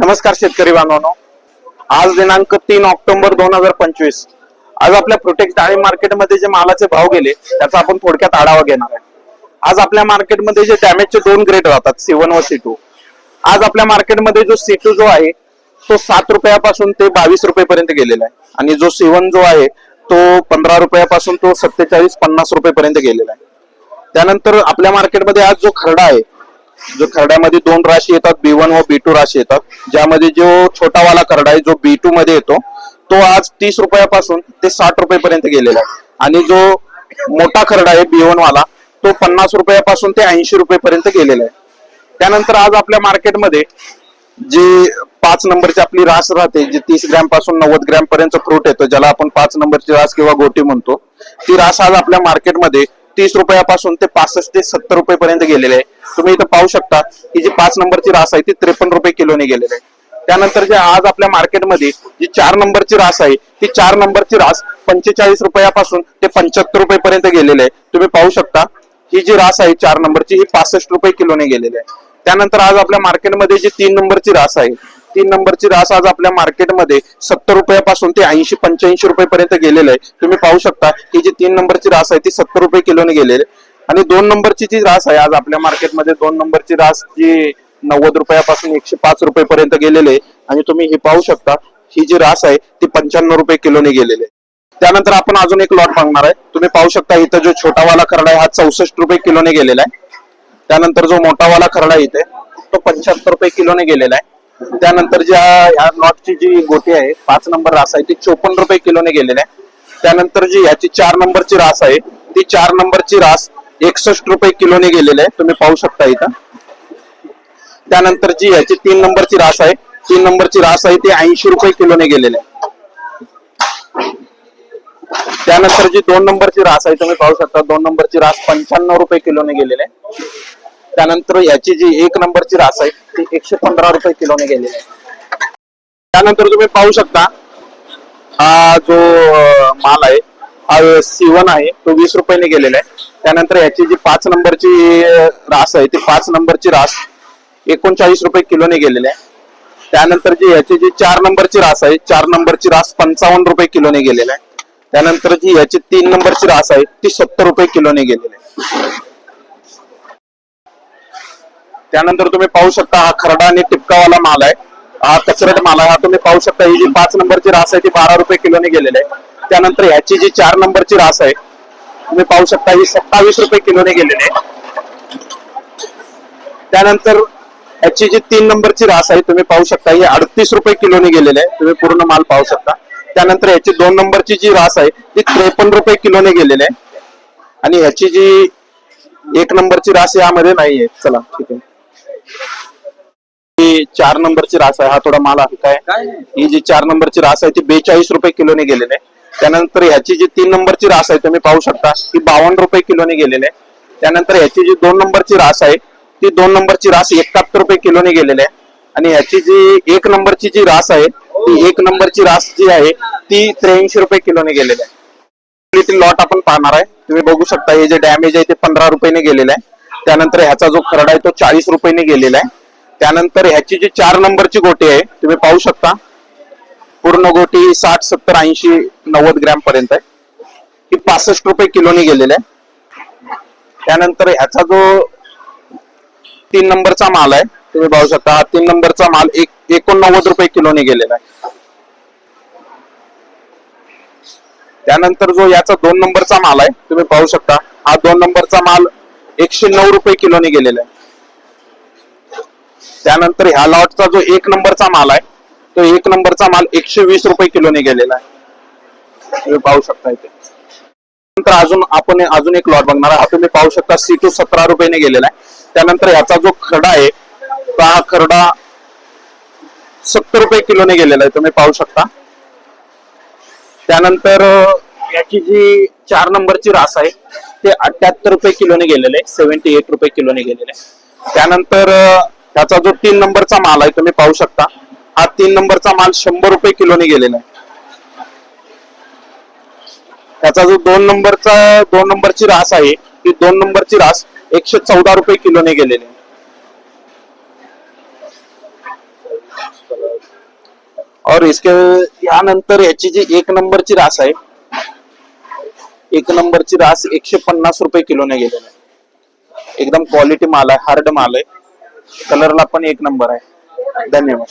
नमस्कार शेतकरी बांधवांनो. आज दिनांक तीन ऑक्टोबर दोन हजार पंचवीस. आज आपल्या प्रोटेक्ट डाळी मार्केटमध्ये जे मालाचे भाव गेले त्याचा आपण थोडक्यात आढावा घेणार आहे. आज आपल्या मार्केटमध्ये जे डॅमेजचे दोन ग्रेड राहतात सी वन व सी टू आज आपल्या मार्केटमध्ये जो सी टू जो आहे तो सात रुपयापासून ते बावीस रुपयेपर्यंत गेलेला आहे. आणि जो सी वन जो आहे तो पंधरा रुपयापासून तो सत्तेचाळीस पन्नास रुपयेपर्यंत गेलेला आहे. त्यानंतर आपल्या मार्केटमध्ये आज जो खरडा आहे जो खरड्यामध्ये दोन राशी येतात बी वन व बी टू राशी येतात ज्यामध्ये जो छोटावाला खरडा आहे जो बी टू मध्ये येतो तो आज तीस रुपयापासून ते साठ रुपयेपर्यंत गेलेला आहे. आणि जो मोठा खरडा आहे बी वन वाला तो पन्नास रुपयापासून ते ऐंशी रुपयेपर्यंत गेलेला आहे. त्यानंतर आज आपल्या मार्केटमध्ये जी पाच नंबरची आपली रास राहते जी तीस ग्रॅमपासून नव्वद ग्रॅम पर्यंत फ्रूट येतो ज्याला आपण पाच नंबरची रास किंवा गोटी म्हणतो ती रास आज आपल्या मार्केटमध्ये तीस रुपयापासून ते पासष्ट ते सत्तर रुपये पर्यंत गेलेले आहे. तुम्ही इथं पाहू शकता की जी पाच नंबरची रास आहे ती त्रेपन्न रुपये किलोने गेलेली आहे. त्यानंतर जे आज आपल्या मार्केटमध्ये जी चार नंबरची रास आहे ती चार नंबरची रास पंचेचाळीस रुपयापासून ते पंच्याहत्तर रुपये पर्यंत गेलेले आहे. तुम्ही पाहू शकता ही जी रास आहे चार नंबरची ही पासष्ट रुपये किलोने गेलेली आहे. त्यानंतर आज आपल्या मार्केटमध्ये जी तीन नंबरची रास आहे तीन नंबरची रास आज आपल्या मार्केटमध्ये सत्तर रुपयापासून ते ऐंशी पंच्याऐंशी रुपये पर्यंत गेलेलं आहे. तुम्ही पाहू शकता की जी तीन नंबरची रास आहे ती सत्तर रुपये किलोने गेलेली आहे. आणि दोन नंबरची जी रास आहे आज आपल्या मार्केटमध्ये दोन नंबरची रास जी नव्वद रुपयापासून एकशे पाच रुपये पर्यंत गेलेले आहे. आणि तुम्ही हे पाहू शकता ही जी रास आहे ती पंच्याण्णव रुपये किलोने गेलेली आहे. त्यानंतर आपण अजून एक लॉट मागणार आहे. तुम्ही पाहू शकता इथं जो छोटावाला खरडा आहे हा चौसष्ट रुपये किलोने गेलेला आहे. त्यानंतर जो मोठावाला खरडा इथे तो पंच्याहत्तर रुपये किलोने गेलेला आहे. त्यानंतर ज्या ह्या लॉटची जी गोटी आहे पाच नंबर रास आहे ती चोपन्न रुपये किलोने गेलेली आहे. त्यानंतर जी ह्याची चार नंबरची रास आहे ती चार नंबरची रास एकसष्ट रुपये किलोने गेलेले आहे. तुम्ही पाहू शकता इथं. त्यानंतर जी ह्याची तीन नंबरची रास आहे तीन नंबरची रास आहे ती ऐंशी रुपये किलोने गेलेली आहे. त्यानंतर जी दोन नंबरची रास आहे तुम्ही पाहू शकता दोन नंबरची रास पंच्याण्णव रुपये किलोने गेलेली आहे. त्यानंतर याची जी एक नंबरची रास आहे ती एकशे पंधरा रुपये किलोने गेलेली आहे. त्यानंतर तुम्ही पाहू शकता हा जो माल आहे हा सिवन आहे तो वीस रुपयाने गेलेला आहे. त्यानंतर याची जी पाच नंबरची रास आहे ती पाच नंबरची रास एकोणचाळीस रुपये किलोने गेलेली आहे. त्यानंतर जी याची जी चार नंबरची रास आहे चार नंबरची रास पंचावन्न रुपये किलोने गेलेली आहे. त्यानंतर जी याची तीन नंबरची रास आहे ती सत्तर रुपये किलोने गेलेली आहे. त्यानंतर तुम्ही पाहू शकता हा खरडा आणि टिपकावाला माल आहे. हा कचरट माल आहे. हा तुम्ही पाहू शकता ही जी पाच नंबरची रास आहे ती बारा रुपये किलोने गेलेली आहे. त्यानंतर ह्याची जी चार नंबरची रास आहे तुम्ही पाहू शकता ही सत्तावीस रुपये किलोने गेलेली आहे. त्यानंतर ह्याची जी तीन नंबरची रास आहे तुम्ही पाहू शकता ही अडतीस रुपये किलोने गेलेली आहे. तुम्ही पूर्ण माल पाहू शकता. त्यानंतर ह्याची दोन नंबरची जी रास आहे ती त्रेपन्न रुपये किलोने गेलेली आहे. आणि ह्याची जी एक नंबरची रास यामध्ये नाहीये. चला ठीक आहे. ही चार नंबरची रास आहे. हा थोडा माल आहे. काय? ही जी चार नंबरची रास आहे ती बेचाळीस रुपये किलोने गेलेली आहे. त्यानंतर ह्याची जी तीन नंबरची रास आहे तुम्ही पाहू शकता ती बावन्न रुपये किलोने गेलेली आहे. त्यानंतर ह्याची जी दोन नंबरची रास आहे ती दोन नंबरची रास एकाहत्तर रुपये किलोने गेलेली आहे. आणि ह्याची जी एक नंबरची जी रास आहे ती एक नंबरची रास जी आहे ती त्र्याऐंशी रुपये किलोने गेलेली आहे. लॉट आपण पाहणार आहे. तुम्ही बघू शकता हे जे डॅमेज आहे ते पंधरा रुपयाने गेलेलं आहे. त्यानंतर ह्याचा जो खरडा आहे तो चाळीस रुपयाने गेलेला आहे. त्यानंतर ह्याची जी चार नंबरची गोटी आहे तुम्ही पाहू शकता पूर्ण गोटी साठ सत्तर ऐंशी नव्वद ग्रॅम पर्यंत आहे. ही पासष्ट रुपये किलोनी गेलेली आहे. त्यानंतर ह्याचा जो तीन नंबरचा माल आहे तुम्ही पाहू शकता हा तीन नंबरचा माल एक एकोणनव्वद रुपये किलोने गेलेला आहे. त्यानंतर जो याचा दोन नंबरचा माल आहे तुम्ही पाहू शकता हा दोन नंबरचा माल एकशे नऊ रुपये किलोने गेलेला आहे. त्यानंतर ह्या लॉटचा जो एक नंबरचा माल आहे तो एक नंबरचा माल एकशे वीस रुपये किलोने गेलेला आहे. तुम्ही पाहू शकता इथे. नंतर अजून आपण अजून एक लॉट बघणार हा तुम्ही पाहू शकता सी टू सतरा रुपयाने गेलेला आहे. त्यानंतर याचा जो खरडा आहे तो हा खरडा सत्तर रुपये किलोने गेलेला आहे. तुम्ही पाहू शकता. त्यानंतर याची जी चार नंबरची रास आहे ते अठ्याहत्तर रुपये किलोने गेलेले आहे. सेव्हन्टी एट रुपये किलोने गेलेले आहे. त्यानंतर त्याचा जो तीन नंबरचा माल आहे तुम्ही पाहू शकता. हा तीन नंबरचा माल शंभर रुपये किलोने गेलेला आहे. त्याचा जो दोन नंबरचा दोन नंबरची रास आहे ती दोन नंबरची रास एकशे चौदा रुपये किलोने गेलेली आहे. और इसके यानंतर याची जी एक नंबरची रास आहे एक नंबरची रास एकशे पन्नास रुपये किलोने गेलेली आहे. एकदम क्वालिटी माल आहे हार्ड माल आहे. कलरला पण एक नंबर आहे. धन्यवाद.